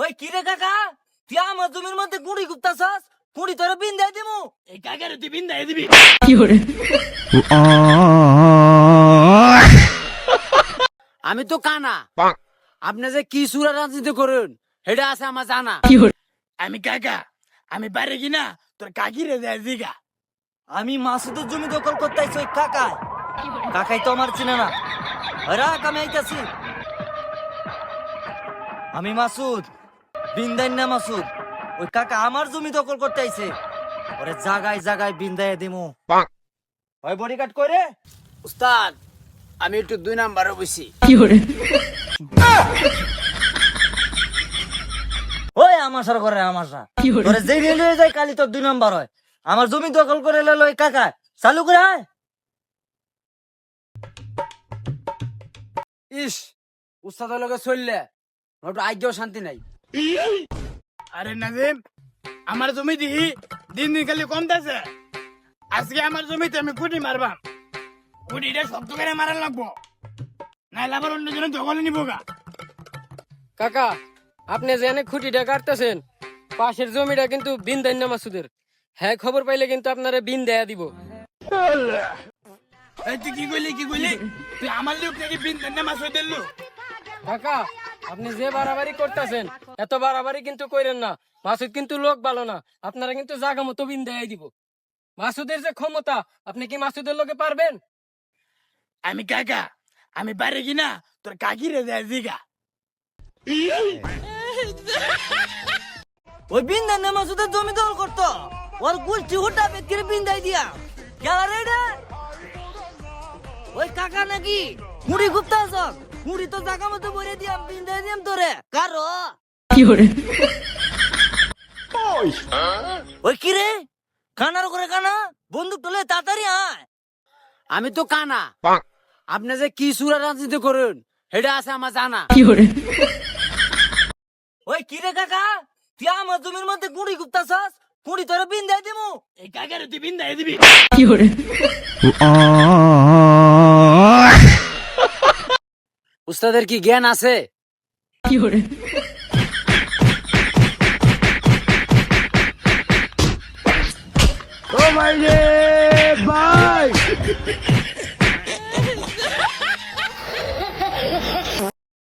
ওই কি রে কাকা? তুই আমার জমির মধ্যে গুড়ি গুপ্তাছস গুড়ি তোর বিন দেয় দিমু। এই কাকারে তুই বিন্দাই দিবি। আমি তো কানা। আপনি যে কি সুরা রাজনীতি করুন সেটা আছে আমার জানা। আমি কাকা আমি পারে কিনা তোর কাকিরে দেয় দিগা। আমি মাসুদের জমি দখল করতে আইছি ওই কাকায়। কাকাই তো আমার চিনে না। রাখ আমি আইতাছি। আমি মাসুদ। বিন্দাই না মাসুদ। ওই কাকা আমার জমি দখল করতে আইছে। ওরে জাগায় জাগায় বিন্দায় দিমু। ওই বডি কাট করে উস্তাদ আমি একটু দুই নাম্বারে বসি ওই আমাশার করে আমাশা। তোরে যেই রেলওয়ে যায় কালি তোর দুই নম্বর হয়। আমার জমি দখল করে লেলো ওই কাকা। চালু করে আয়। ইস উস্তাদের লগে চললে একটু আজ্ঞাও শান্তি নাই। আরে নাজিম আমার জমি দিহি দিন দিন খালি কমতেছে। আজকে আমার জমিতে আমি কুটি মারবাম। কুটিটা শক্ত করে মারা লাগবো। নাইলে আবার অন্য জনে দখলে নিবো গা। কাকা আপনি যেখানে খুঁটিটা কাটতেছেন পাশের জমিটা কিন্তু বিন দেন না মাসুদের। হ্যাঁ খবর পাইলে কিন্তু আপনারা বিন দেয়া দিব। তুই কি কইলি কি কইলি? তুই আমার লোক নাকি বিন না মাছ হয়ে দিল কাকা আপনি যে বাড়াবাড়ি করতেছেন এত বাড়াবাড়ি কিন্তু কইরেন না। মাসুদ কিন্তু লোক ভালো না। আপনারা কিন্তু জাগা মতো বিন দেয়াই দিব। মাসুদের যে ক্ষমতা আপনি কি মাসুদের লোকে পারবেন? আমি কাকা আমি পারে কিনা তোর কাকিরে দেয় জিগা। ওই বিন্দাই না মাসুদের জমি দখল করতো। ওর গুলটি হুটা বেকিরে বিন্দাই দিয়া গেলা রে ওই কাকা নাকি মুড়ি গুপ্তা সব মুড়ি তো জাগা মতো বলে দিয়াম বিন্দাই দিয়াম তোরে। কারও? ওই কি রে? কানার করে কানা? বন্দুক তোলে তাড়াতাড়ি আয়। আমি তো কানা। আপনি যে কি সুরা রাজনীতি করুন সেটা আছে আমার জানা। ওই কি রে কাকা? তুই আমার জমির মধ্যে গুড়ি গুপ্তাছস? গুড়ি তোরে বিন্দাই দিমু। এই কাকারে তুই বিন্দাই দিবি। উস্তাদের কি জ্ঞান আছে? ও ভাই রে ভাই!